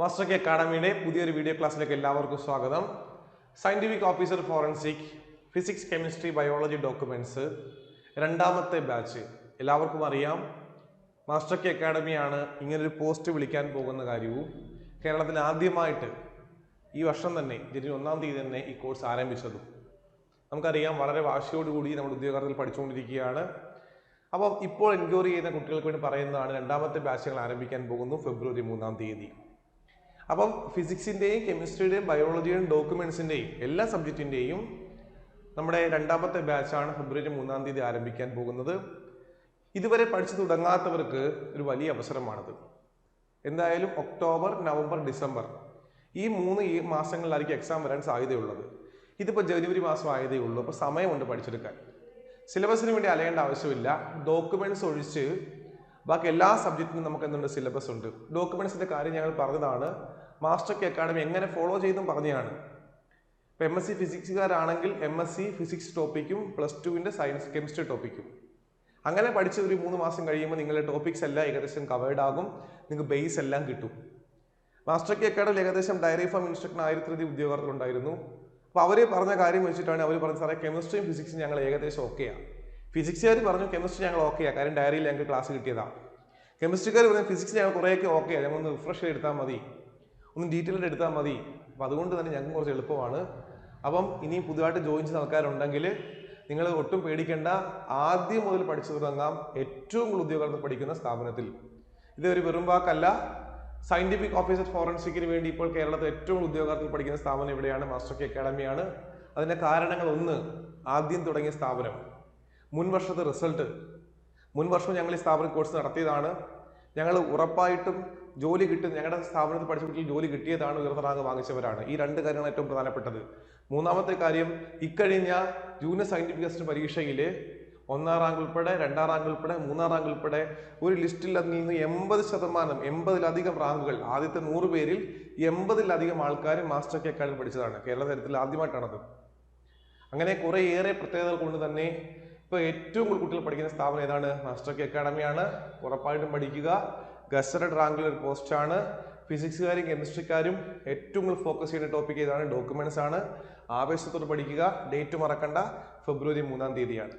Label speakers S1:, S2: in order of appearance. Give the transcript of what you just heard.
S1: Master K അക്കാഡമിയുടെ പുതിയൊരു video ക്ലാസ്സിലേക്ക് എല്ലാവർക്കും സ്വാഗതം. Scientific officer forensic physics chemistry biology documents രണ്ടാമത്തെ ബാച്ച് എല്ലാവർക്കും അറിയാം. മാസ്റ്റർ കെ അക്കാഡമിയാണ് ഇങ്ങനൊരു പോസ്റ്റ് വിളിക്കാൻ പോകുന്ന കാര്യവും. കേരളത്തിൽ ആദ്യമായിട്ട് ഈ വർഷം തന്നെ ജനുവരി ഒന്നാം തീയതി തന്നെ ഈ കോഴ്സ് ആരംഭിച്ചതും. നമുക്കറിയാം വളരെ വാശിയോടുകൂടി നമ്മൾ ഉദ്യോഗാർത്ഥികൾ പഠിച്ചുകൊണ്ടിരിക്കുകയാണ്. അപ്പോൾ ഇപ്പോൾ എൻക്വയറി ചെയ്യുന്ന കുട്ടികൾക്ക് വേണ്ടി പറയുന്നതാണ് രണ്ടാമത്തെ ബാച്ചുകൾ ആരംഭിക്കാൻ പോകുന്നു ഫെബ്രുവരി മൂന്നാം തീയതി. അപ്പം ഫിസിക്സിന്റെയും കെമിസ്ട്രിയുടെയും ബയോളജിയുടെയും ഡോക്യുമെൻസിന്റെയും എല്ലാ സബ്ജക്റ്റിന്റെയും നമ്മുടെ രണ്ടാമത്തെ ബാച്ചാണ് ഫെബ്രുവരി മൂന്നാം തീയതി ആരംഭിക്കാൻ പോകുന്നത്. ഇതുവരെ പഠിച്ചു തുടങ്ങാത്തവർക്ക് ഒരു വലിയ അവസരമാണത്. എന്തായാലും ഒക്ടോബർ നവംബർ ഡിസംബർ ഈ മൂന്ന് ഈ മാസങ്ങളിലായിരിക്കും എക്സാം വരാൻ സാധ്യതയുള്ളത്. ഇതിപ്പോൾ ജനുവരി മാസം ആയതേ ഉള്ളൂ. അപ്പോൾ സമയമുണ്ട് പഠിച്ചെടുക്കാൻ. സിലബസിന് വേണ്ടി അലയേണ്ട ആവശ്യമില്ല. ഡോക്യുമെന്റ്സ് ഒഴിച്ച് ബാക്കി എല്ലാ സബ്ജക്റ്റിനും നമുക്ക് എന്തുണ്ട്? സിലബസ് ഉണ്ട്. ഡോക്യുമെന്റ്സിന്റെ കാര്യം ഞങ്ങൾ പറഞ്ഞതാണ്. മാസ്റ്റർ കെ അക്കാഡമി എങ്ങനെ ഫോളോ ചെയ്തും പറഞ്ഞതാണ്. ഇപ്പം എം എസ് സി ഫിസിക്സുകാരാണെങ്കിൽ എം എസ് സി ഫിസിക്സ് ടോപ്പിക്കും പ്ലസ് ടുവിന്റെ സയൻസ് കെമിസ്ട്രി ടോപ്പിക്കും അങ്ങനെ പഠിച്ച് ഒരു മൂന്ന് മാസം കഴിയുമ്പോൾ നിങ്ങളുടെ ടോപ്പിക്സ് എല്ലാം ഏകദേശം കവേർഡ് ആകും. നിങ്ങൾക്ക് ബേസ് എല്ലാം കിട്ടും. മാസ്റ്റർ കെ അക്കാഡമി ഏകദേശം ഡയറി ഫോം ഇൻസ്ട്രക്ടർ ആയിരത്തി ഉദ്യോഗാർത്ഥികളുണ്ടായിരുന്നു അപ്പോൾ അവർ പറഞ്ഞ കാര്യം വെച്ചിട്ടാണ് അവർ പറഞ്ഞ സാറേ കെമിസ്ട്രിയും ഫിസിക്സും ഞങ്ങൾ ഏകദേശം ഓക്കെയാണ് ഫിസിക്സുകാർ പറഞ്ഞു കെമിസ്ട്രി ഞങ്ങൾ ഓക്കെയാണ് കാര്യം ഡയറിയിൽ ഞങ്ങൾക്ക് ക്ലാസ് കിട്ടിയതാണ് കെമിസ്ട്രിക്കാർ പറഞ്ഞു ഫിസിക്സ് ഞങ്ങൾ കുറേയൊക്കെ ഓക്കെയാണ് ഞങ്ങൾ ഒന്ന് റിഫ്രഷ് ചെയ്തെടുത്താൽ മതി. ഒന്ന് ഡീറ്റെയിൽഡ് എടുത്താൽ മതി. അപ്പം അതുകൊണ്ട് തന്നെ ഞങ്ങൾക്ക് കുറച്ച് എളുപ്പമാണ്. അപ്പം ഇനിയും പുതുതായിട്ട് ജോയിൻ ചെയ്യുന്ന ആൾക്കാരുണ്ടെങ്കിൽ നിങ്ങൾ ഒട്ടും പേടിക്കേണ്ട. ആദ്യം മുതൽ പഠിച്ചു തുടങ്ങാം ഏറ്റവും കൂടുതൽ ഉദ്യോഗാർത്ഥികൾ പഠിക്കുന്ന സ്ഥാപനത്തിൽ. ഇത് ഒരു വെറും വാക്കല്ല. സയന്റിഫിക് ഓഫീസർ ഫോറൻസിക്കിന് വേണ്ടി ഇപ്പോൾ കേരളത്തിൽ ഏറ്റവും കൂടുതൽ ഉദ്യോഗാർത്ഥികൾ പഠിക്കുന്ന സ്ഥാപനം ഇവിടെയാണ്. മാസ്റ്റർ കെ അക്കാഡമിയാണ് അതിന്റെ കാരണങ്ങൾ ഒന്ന് ആദ്യം തുടങ്ങിയ സ്ഥാപനം. മുൻ വർഷത്തെ റിസൾട്ട്. മുൻ വർഷം ഞങ്ങൾ ഈ സ്ഥാപനം കോഴ്സ് നടത്തിയതാണ്. ഞങ്ങൾ ഉറപ്പായിട്ടും ജോലി കിട്ടും. ഞങ്ങളുടെ സ്ഥാപനത്തിൽ പഠിച്ച കുട്ടികൾ ജോലി കിട്ടിയതാണ് ഉയർന്ന റാങ്ക് വാങ്ങിച്ചവരാണ്. ഈ രണ്ട് കാര്യങ്ങൾ ഏറ്റവും പ്രധാനപ്പെട്ടത്. മൂന്നാമത്തെ കാര്യം ഇക്കഴിഞ്ഞ ജൂനിയർ സയന്റിഫിക് അസിസ്റ്റന്റ് പരീക്ഷയിൽ ഒന്നാം റാങ്ക് ഉൾപ്പെടെ രണ്ടാം റാങ്ക് ഉൾപ്പെടെ മൂന്നാം റാങ്ക് ഉൾപ്പെടെ ഒരു ലിസ്റ്റിൽ നിന്ന് എൺപത് ശതമാനം എൺപതിലധികം റാങ്കുകൾ ആദ്യത്തെ നൂറ് പേരിൽ എൺപതിലധികം ആൾക്കാർ മാസ്റ്റർ കെ പഠിച്ചതാണ്. കേരള തരത്തിൽ ആദ്യമായിട്ടാണത്. അങ്ങനെ കുറേയേറെ പ്രത്യേകതകൾ കൊണ്ട് തന്നെ ഇപ്പൊ ഏറ്റവും കൂടുതൽ കുട്ടികൾ പഠിക്കുന്ന സ്ഥാപനം ഏതാണ്? മാസ്റ്റർ കെ അക്കാഡമിയാണ് ഉറപ്പായിട്ടും പഠിക്കുക. ഗസറ്റഡ് റാങ്കിലുള്ള ഒരു പോസ്റ്റാണ് ഫിസിക്സുകാരും കെമിസ്ട്രിക്കാരും ഏറ്റവും കൂടുതൽ ഫോക്കസ് ചെയ്യുന്ന ടോപ്പിക് ഏതാണ്? ഡോക്യുമെന്റ്സ് ആണ്. ആവേശത്തോട് പഠിക്കുക. ഡേറ്റ് മറക്കണ്ട. ഫെബ്രുവരി മൂന്നാം തീയതിയാണ്.